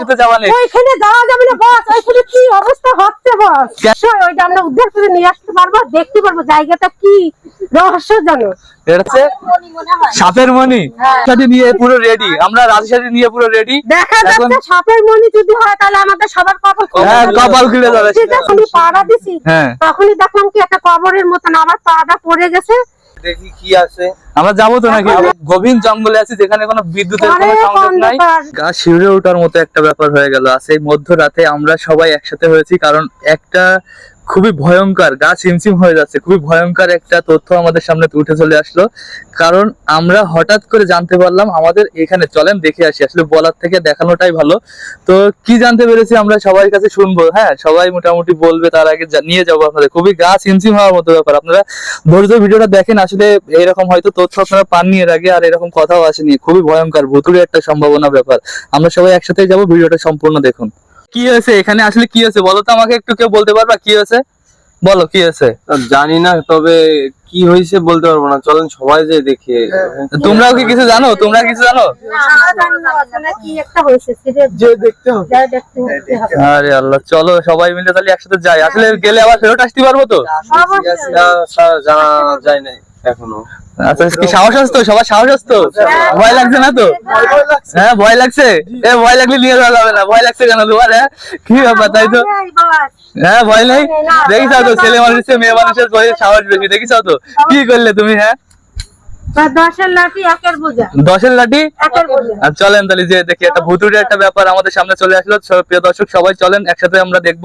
তো যাওয়া ওইখানে যাওয়া যাবে না বস। ওইখানে কি অবস্থা হচ্ছে বস? ওইটা আমরা উদ্ধার করে নিয়ে আসতে পারব দেখতে পারব জায়গাটা কি রহস্যজনক সাপের মনি সাথে নিয়ে পুরো রেডি আমরা রাজশাহী নিয়ে পুরো রেডি দেখা যাচ্ছে সাপের মনি যদি হয় তাহলে আমাদের সবার কপাল খুলে হ্যাঁ, যাবে। কপাল খুলে যাবে। ঠিক পাড়া দিছি। হ্যাঁ। তখনই দেখলাম কি একটা কবরের মতন আমার পাড়া পড়ে গেছে। দেখি কি আছে। আমরা যাব তো নাকি? গভীর জঙ্গলে আছি যেখানে কোনো বিদ্যুতের কোনো সংযোগ নাই। গা শিউরে ওঠার মতো একটা ব্যাপার হয়ে গেল। আর সেই মধ্যরাতে আমরা সবাই একসাথে হয়েছি কারণ একটা খুবই ভয়ঙ্কর, গা চিমচিম হয়ে যাচ্ছে। খুবই ভয়ঙ্কর একটা তথ্য আমাদের সামনে উঠে চলে আসলো। কারণ আমরা হঠাৎ করে জানতে পারলাম, আমাদের এখানে, চলেন দেখে আসি, আসলে বলার থেকে দেখানোটাই ভালো। তো কি জানতে পেরেছি আমরা সবার কাছে শুনব হ্যাঁ? সবাই মোটামুটি বলবে, তার আগে নিয়ে যাব আপনাদের। খুবই গা চিমচিম হওয়ার মতো ব্যাপার। আপনারা ধৈর্য ভিডিওটা দেখেন, আসলে এরকম হয়তো তথ্য আপনারা পাননি এর আগে, আর এরকম কথাও আসেনি। খুবই ভয়ঙ্কর ভুতুরে একটা সম্ভাবনা ব্যাপার। আমরা সবাই একসাথে যাব, ভিডিওটা সম্পূর্ণ দেখুন। কি হয়েছে? এখানে আসলে কি হয়েছে? বলো তো আমাকে একটু কেউ বলতে পারবা কি হয়েছে? বলো কি হয়েছে? জানি না তবে কি হয়েছে বলতে পারব না। চলেন সবাই যে দেখি। তোমরাও কি কিছু জানো? তোমরা কিছু জানো? আমরা জানি না ওখানে কি একটা হয়েছে সেটা যে দেখতে হবে। যাই দেখতে দেখতে হবে। আরে আল্লাহ চলো সবাই মিলে তাহলে একসাথে যাই। আসলে গেলে আবার ফেরত আসতে পারব তো। না, জানা যায় নাই এখনও। আচ্ছা কি সাহস সবার সাহস ভয় লাগছে না তো? হ্যাঁ ভয় লাগছে? এ, ভয় লাগলে নিয়ে যাওয়া যাবে না। ভয় লাগছে কেন তোমার হ্যাঁ? কি ব্যাপার, তাই তো? হ্যাঁ ভয় তো, ছেলে মানুষের, মেয়ে মানুষের সাহস বেশি, দেখিস তো? কি করলে তুমি হ্যাঁ? দশের লাঠি একের বোঝা। দশের লাঠি? একের বোঝা। আর চলেন তাহলে যে দেখি একটা ভুতুরে একটা ব্যাপার আমাদের সামনে চলে আসলো। প্রিয় দর্শক সবাই চলেন একসাথে আমরা দেখব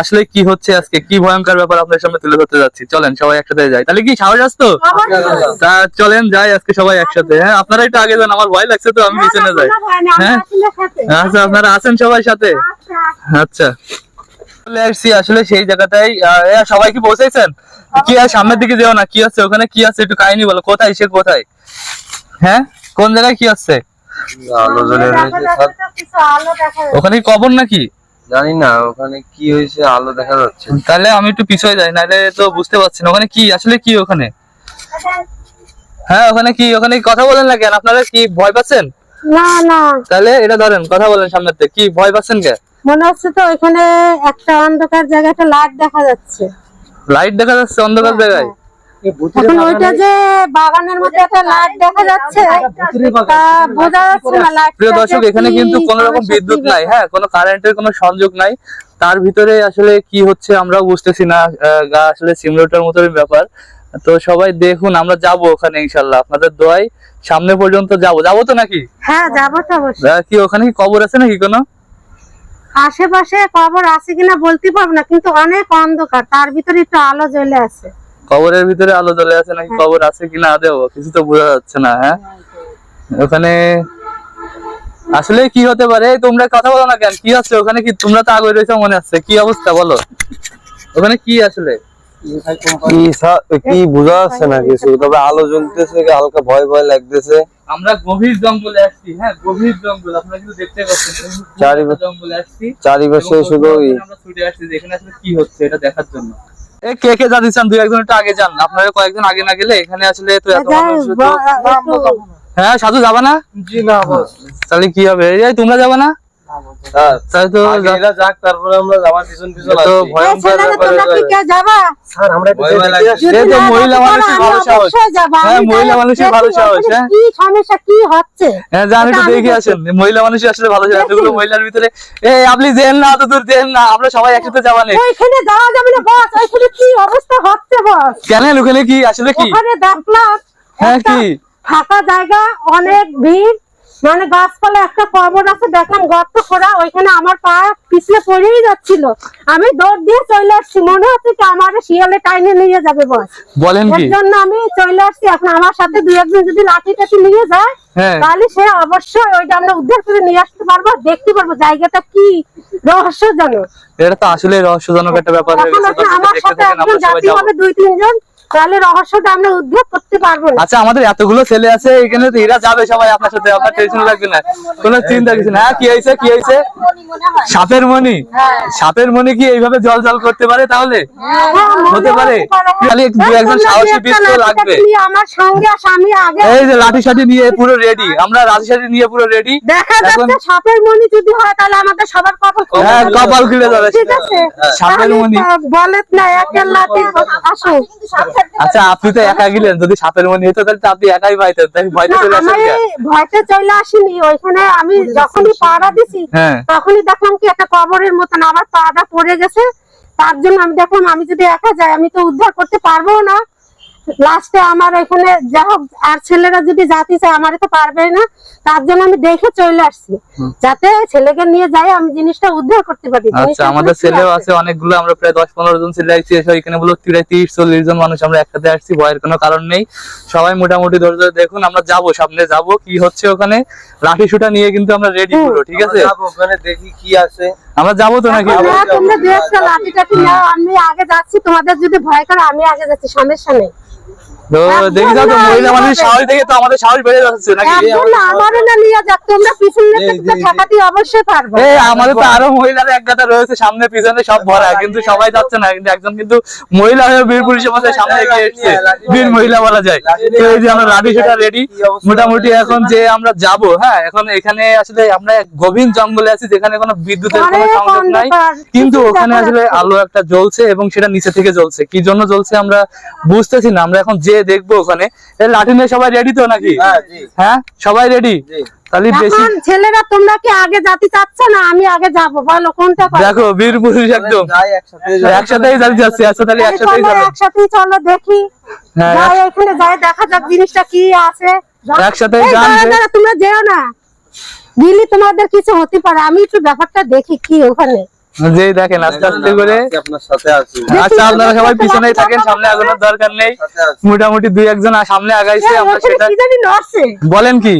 আসলে কি হচ্ছে আজকে কি ভয়ঙ্কর ব্যাপার আপনাদের সামনে তুলে ধরতে যাচ্ছি। চলেন সবাই একসাথে যাই। তাহলে কি সাহস আসতো তা? চলেন যাই আজকে সবাই একসাথে। হ্যাঁ আপনারা একটু আগে যান আমার ভয় লাগছে তো আমি পিছনে যাই। হ্যাঁ? আচ্ছা আপনারা আছেন সবাই সাথে? আচ্ছা। আচ্ছা। চলে আসছি আসলে সেই জায়গাটাই সবাই কি পৌঁছাইছেন কি আর সামনের দিকে যেও না কি আছে? ওখানে কি আছে? একটু কাহিনী বলো কোথায় সে কোথায়? হ্যাঁ? কোন জায়গায় কি আছে। ওখানে কি কবর নাকি? জানি না ওখানে কি হয়েছে আলো দেখা যাচ্ছে। তাহলে আমি একটু পিছনে যাই নাহলে তো বুঝতে পারছি না। ওখানে কি আসলে কি ওখানে? হ্যাঁ ওখানে কি ওখানে কথা বলেন না কেন? আপনারা কি ভয় পাচ্ছেন? না না। তাহলে এটা ধরেন কথা বলেন সামনের থেকে কি ভয় পাচ্ছেন কে? মনে হচ্ছে তো ওইখানে একটা অন্ধকার জায়গায় একটা লাইট দেখা যাচ্ছে। লাইট দেখা যাচ্ছে অন্ধকার জায়গায়। এখন ওইটা যে বাগানের মধ্যে একটা লাইট দেখা যাচ্ছে বোঝা যাচ্ছে না লাইট প্রিয় দর্শক এখানে কিন্তু কোন রকম বিদ্যুৎ নাই হ্যাঁ কোনো কারেন্টের কোনো সংযোগ নাই। তার ভিতরে আসলে কি হচ্ছে আমরাও বুঝতেছি না গা আসলে সিমুলেটর মতোই ব্যাপার। তো সবাই দেখুন আমরা যাব ওখানে ইনশাল্লাহ। আপনাদের দোয়াই সামনে পর্যন্ত যাব। যাব তো নাকি? হ্যাঁ যাব তো অবশ্যই। কি ওখানে কি কবর আছে নাকি কোনো? আশেপাশে কবর আছে কিনা বলতে পারব না, কিন্তু অনেক অন্ধকার। তার ভিতরে একটু আলো জ্বলে আছে। কবরের ভিতরে আলো জ্বলে আছে নাকি কবর আছে কিনা আদেও কিছু তো বোঝা যাচ্ছে না হ্যাঁ? ওখানে আসলে কি হতে পারে? তোমরা কথা বলো না কেন? কি আছে? ওখানে কি তোমরা তো আগে রয়েছে মনে আছে। কি অবস্থা বলো? ওখানে কি আসলে? কি বোঝা যাচ্ছে না কিছু? তবে আলো জ্বলতেছে হালকা ভয় ভয় লাগতেছে। আমরা গভীর জঙ্গলে আসছি হ্যাঁ গভীর জঙ্গল আপনারা কিন্তু দেখতে পাচ্ছেন চারিপাশে- জঙ্গলে আসছি। চারিপাশে শুধু আমরা ছুটে আসছি এখানে আসলে কি হচ্ছে এটা দেখার জন্য। এ কে কে দুই একজন একটু আগে যান আপনারা কয়েকজন আগে না গেলে এখানে আসলে তো এত মানুষ হ্যাঁ সাধু যাবা না? জি না তাহলে কি হবে? এই তোমরা যাবা না? তাই তো এরা যাক তারপরে আমরা যাওয়ার পিছন পিছন তো ভয়ঙ্কর ছেলেরা তোমরা কি যাবা? স্যার আমরা একটু ভয় ভয় দেখে লাগছে। আসি। যদি সে তো মহিলা যেতে মানুষের ভালো সাহস। হ্যাঁ, মহিলা মানুষের ভালো সাহস, হ্যাঁ। কি সমস্যা কি হচ্ছে? হ্যাঁ জানি তো ওটা আমি দেখে দেখি। আসেন। মহিলা মানুষই আসলে ভালো মহিলার ভিতরে এই আপনি যেন না তো দূর যেন না আমরা সবাই একসাথে যাওয়া নেই। ওইখানে যাওয়া যাবে না বস। ওইখানে কি অবস্থা হচ্ছে বস? কেন ওখানে কি আসলে কি? ওখানে দেখলাম হ্যাঁ কি? ফাঁকা জায়গা অনেক ভিড়। মানে গাছপালা একটা কবর আছে দেখলাম গর্ত করা ওইখানে আমার পা পিছলে পড়েই যাচ্ছিল। আমি দৌড় দিয়ে চলে আসছি মনে হচ্ছে কি আমার শিয়ালে টাইনে নিয়ে যাবে বস। বলেন এর কি জন্য আমি চলে আসছি এখন আমার সাথে দুই একজন যদি লাঠি টাঠি নিয়ে যায় হ্যাঁ। তাহলে সে অবশ্যই ওইটা আমরা উদ্ধার করে নিয়ে আসতে পারব দেখতে পারব জায়গাটা কি রহস্যজনক। এটা তো আসলে রহস্যজনক একটা ব্যাপার হয়ে গেছে। আমার সাথে একজন জাতি হবে দুই তিনজন। তাহলে রহস্যটা আমরা উদ্ধার করতে পারব না। আচ্ছা আমাদের এতগুলো ছেলে আছে এখানে তো এরা যাবে সবাই আপনার সাথে আপনার টেনশন লাগবে না। কোনো চিন্তা কিছু না। হ্যাঁ, কি হয়েছে কি হয়েছে? সাপের মনি সাপের মনি কি এইভাবে জল জল করতে পারে তাহলে? হ্যাঁ, হতে পারে। খালি দু একজন সাহসী একটা তো লাগবে। আমার সঙ্গে আসো, আমি আগে এই যে লাঠি সাঠি নিয়ে পুরো রেডি আমরা লাঠি সাঠি নিয়ে পুরো রেডি দেখা যাচ্ছে সাপের মনি যদি হয় তাহলে আমাদের সবার কপাল হ্যাঁ, কপাল খুলে যাবে। ঠিক আছে? সাপের। তো বলেত না একের লাঠি আসো আচ্ছা আপনি তো একা গেলেন যদি সাপের মনে হতো তাহলে তো আপনি একাই পাইতেন তাই ভয়তে চলে আসেন? ভয়তে চলে আসিনি ওইখানে আমি যখনই পাড়া দিছি হ্যাঁ। তখনই দেখলাম কি একটা কবরের মতন আমার পাড়া পড়ে গেছে তার জন্য আমি দেখলাম আমি যদি একা যাই আমি তো উদ্ধার করতে পারব না লাস্টে আমার এখানে যা হোক আর ছেলেরা যদি জাতি চায় আমার তো পারবে না। তার জন্য আমি দেখে চলে আসছি। যাতে ছেলেকে নিয়ে যাই আমি জিনিসটা উদ্ধার করতে পারি। আচ্ছা আমাদের ছেলেও আছে অনেকগুলো। আমরা প্রায় দশ পনেরো জন ছেলে আসছি এখানে বলো প্রায় তিরিশ চল্লিশ জন মানুষ আমরা একসাথে আসছি ভয়ের কোনো কারণ নেই। সবাই মোটামুটি ধৈর্য ধরে দেখুন আমরা যাব সামনে যাব কি হচ্ছে ওখানে। লাঠি সুটা নিয়ে কিন্তু আমরা রেডি পুরো ঠিক আছে? ওখানে দেখি কি আছে। আমরা যাব তো নাকি? তোমরা দু একটা লাঠি টাঠি নাও আমি আগে যাচ্ছি তোমাদের যদি ভয় করে আমি আগে যাচ্ছি সমস্যা নেই। তো দেখি তো মহিলা মানুষের সাহস দেখে তো আমাদের সাহস বেড়ে যাচ্ছে নাকি? আমারও না নিয়ে যাক তোমরা পিছনে এই, থেকে এই, ঠেকাতে অবশ্যই পারবে। এই আমাদের তো আরও মহিলারা এক গাদা রয়েছে সামনে পিছনে সব ভরা কিন্তু সবাই যাচ্ছে না কিন্তু একজন কিন্তু মহিলা হয়ে বীর পুলিশের মধ্যে সামনে এগিয়ে এসছে। বীর মহিলা বলা যায়। তো এই যে আমরা লাঠি সেটা রেডি মোটামুটি এখন যে আমরা যাব হ্যাঁ এখন এখানে আসলে আমরা গভীর জঙ্গলে আছি যেখানে কোনো বিদ্যুতের কোনো সংযোগ নাই। কিন্তু ওখানে আসলে আলো একটা জ্বলছে এবং সেটা নিচে থেকে জ্বলছে। কি জন্য জ্বলছে আমরা বুঝতেছি না। আমরা এখন যে দেখব ওখানে। লাঠি নিয়ে সবাই রেডি তো নাকি? হ্যাঁ হ্যাঁ? সবাই রেডি তাহলে বেশি ছেলেরা তোমরা কি আগে যাতে চাচ্ছ না আমি আগে যাব? বলো কোনটা দেখো বীর একদম। যাই একসাথে একসাথেই যাচ্ছি যাচ্ছি আচ্ছা তাহলে তাহলে একসাথেই চলো যাব। একসাথেই চলো দেখি। হ্যাঁ, যাই এখানে যাই দেখা যাক জিনিসটা কি আছে। একসাথেই যান দাঁড়া, তোমরা যেও না। দিলি তোমাদের কিছু হতে পারে। আমি একটু ব্যাপারটা দেখি কি ওখানে। যে দেখেন আস্তে আস্তে করে আপনার সাথে আছি। আচ্ছা আপনারা সবাই পিছনেই থাকেন সামনে আগানোর দরকার নেই। মোটামুটি দুই একজন সামনে আগাইছে এই, আমরা সেটা বলেন কি?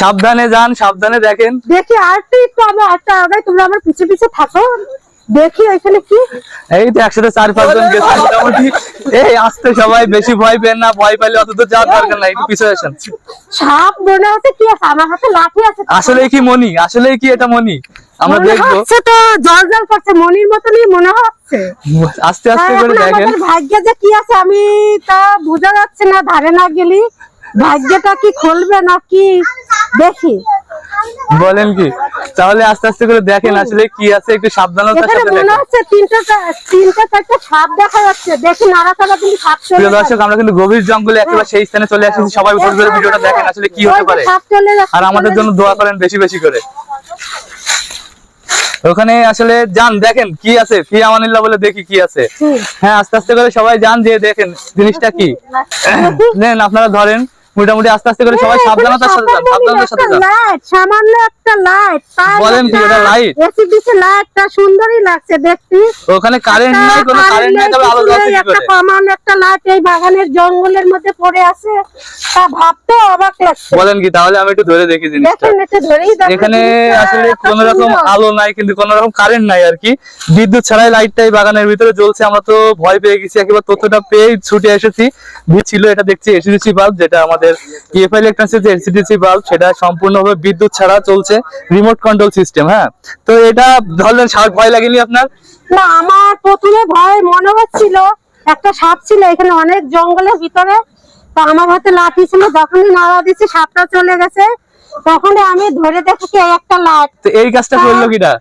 সাবধানে যান সাবধানে দেখেন। দেখি আর তো একটু আমি আটটা আগাই তোমরা আমার পিছে পিছে থাকো। দেখি ওইখানে কি? এই তো একসাথে চার পাঁচজন গেছে মোটামুটি। এই আসতে সবাই বেশি ভয় পেন না ভয় পাইলে অত তো দরকার নাই পিছনে আসেন। সাপ মনে হচ্ছে কি আছে? আমার হাতে লাঠি আছে আসলে কি মনি আসলে কি এটা মনি আমরা দেখব। হচ্ছে তো জল জল করছে মনির মতনই মনে হচ্ছে। আস্তে আস্তে করে দেখেন। ভাগ্যে যে কি আছে আমি তা বোঝা যাচ্ছে না ধারে না গেলি ভাগ্যটা কি খুলবে নাকি দেখি। বলেন কি? তাহলে আস্তে আস্তে করে দেখেন আসলে কি আছে একটু সাবধানতার সাথে মনে দেখেন হচ্ছে তিনটা তিনটা চারটা সাপ দেখা যাচ্ছে। দেখি নাড়াচাড়া কিন্তু সাপ চলে প্রিয় দর্শক আমরা কিন্তু গভীর জঙ্গলে একেবারে সেই স্থানে চলে আসছি সবাই উপর করে ভিডিওটা দেখেন আসলে কি হতে পারে। আর আমাদের জন্য দোয়া করেন বেশি বেশি করে। ওখানে আসলে যান দেখেন কি আছে। ফি আমানিল্লাহ বলে দেখি কি আছে। হ্যাঁ আস্তে আস্তে করে সবাই যান যে দেখেন জিনিসটা কি। নেন আপনারা ধরেন। মোটামুটি আস্তে আস্তে করে সবাই সাবধানতার সাথে যান সাবধানতার সাথে যান। লাইট সামান্য একটা লাইট বলেন কি, এটা light? এসিডিসি লাইটটা সুন্দরই লাগছে দেখতে ওখানে কারেন্ট নাই কোনো কারেন্ট নাই তবে আলো জ্বলছে কি একটা করে? কমান একটা লাইট এই বাগানের জঙ্গলের মধ্যে পড়ে আছে তা ভাবতে অবাক লাগছে। বলেন কি তাহলে আমি একটু ধরে দেখি জিনিসটা। এখানে আসলে কোন রকম আলো নাই কিন্তু কোনো রকম কারেন্ট নাই আর কি। বিদ্যুৎ ছাড়াই লাইটটাই বাগানের ভিতরে জ্বলছে আমরা তো ভয় পেয়ে গেছি একেবারে তথ্যটা পেয়ে ছুটে এসেছি। ছিল এটা দেখছি A C D C bulb যেটা আমাদের ইএফআই ইলেকট্রনিক্স যে A C D C bulb সেটা সম্পূর্ণভাবে বিদ্যুৎ ছাড়া চলছে রিমোট কন্ট্রোল সিস্টেম হ্যাঁ? তো এটা ধরলেন সাহস ভয় লাগেনি আপনার? না আমার প্রথমে ভয় মনে হচ্ছিল একটা সাপ ছিল এখানে অনেক জঙ্গলের ভিতরে। তো আমার হাতে লাঠি ছিল যখনই নাড়া দিচ্ছি সাপটা চলে গেছে। তখন আমি ধরে দেখেছি একটা লাইট তো এই কাজটা করল কিটা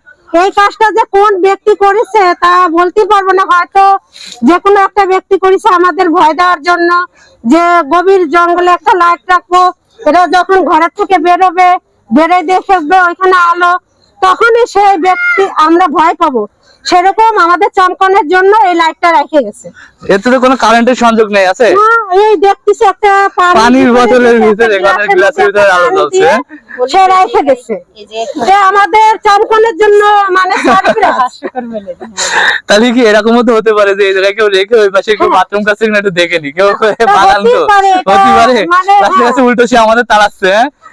এই কাজটা যে কোন ব্যক্তি করেছে তা বলতে পারব না। হয়তো যে কোনো একটা ব্যক্তি করেছে আমাদের ভয় দেওয়ার জন্য। যে গভীর জঙ্গলে একটা লাইট রাখব, এটা যখন ঘরের থেকে বেরোবে, বেরোয় দেখবে ওইখানে আলো, তখনই সেই ব্যক্তি আমরা ভয় পাবো। সেরকম আমাদের চমকানোর জন্য এই লাইটটা রেখে গেছে। এতে তো কোনো কারেন্টের সংযোগ নেই আছে? এই দেখতেছি একটা পানির বোতলের ভিতরে, গ্লাসের গ্লাসের ভিতরে আলো জ্বলছে। সে রেখে গেছে যে আমাদের চমকানোর জন্য মানে তাহলে কি এরকমও তো হতে পারে যে এই জায়গায় কেউ রেখে ওই পাশে কেউ বাথরুম কাছে একটু দেখে নি কেউ তো। হতেই পারে, এটা হতে পারে। মানে, কাছে উল্টো সে আমাদের তাড়াচ্ছে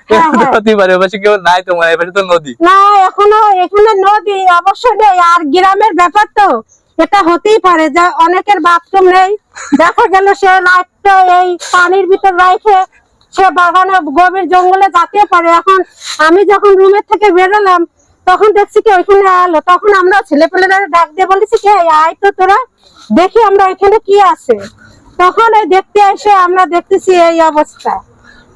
হ্যাঁ হ্যাঁ, হ্যাঁ। হতেই পারে ওই পাশে কেউ নাই তোমার এই তো নদী। না এখনও এখানে নদী অবশ্য নেই আর গ্রামের ব্যাপার তো এটা হতেই পারে যে অনেকের বাথরুম নেই। দেখা গেল সে লাইটটা এই পানির ভিতর রাখে সে বাগানে গভীর জঙ্গলে যেতে পারে। এখন আমি যখন রুমের থেকে বেরোলাম তখন দেখছি কি ওইখানে আলো। তখন আমরা ছেলেপেলেরা ডাক দিয়ে বলেছি কি আয় তো তোরা দেখি আমরা ওইখানে কি আছে। তখন এই দেখতে এসে আমরা দেখতেছি এই অবস্থা।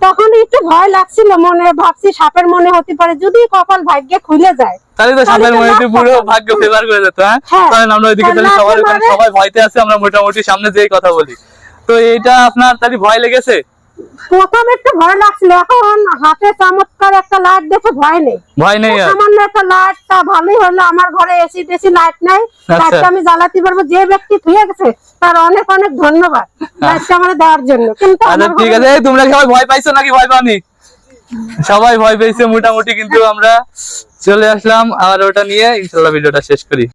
তখন একটু ভয় লাগছিল মনে ভাবছি সাপের মনে হতে পারে যদি কপাল ভাগ্যে খুলে যায় তাহলে তো সাপের মনে পুরো ভাগ্য ফেভার করে যেত হ্যাঁ? কারণ তাহলে আমরা ওইদিকে তাহলে সবাই। সবাই ভয়তে আছে আমরা মোটামুটি সামনে যেই কথা বলি। তো এটা আপনার তাহলে ভয় লেগেছে? প্রথম একটু ভয় লাগছিল এখন হাতে চমৎকার একটা লাইট দেখে ভয় নেই। ভয় নেই সামান্য একটা লাইট তা ভালোই হলো আমার ঘরে এসি লাইট নাই। আচ্ছা। লাইটটা আমি জ্বালাতে পারব যে ব্যক্তি থুয়ে গেছে তার অনেক অনেক ধন্যবাদ। লাইটটা আমার দেওয়ার জন্য। কিন্তু আচ্ছা ঠিক আছে তোমরা সবাই ভয় পাইছো নাকি ভয় পাওনি? সবাই ভয় পেয়েছে মোটামুটি কিন্তু আমরা চলে আসলাম আর ওটা নিয়ে ইনশাল্লাহ ভিডিওটা শেষ করি।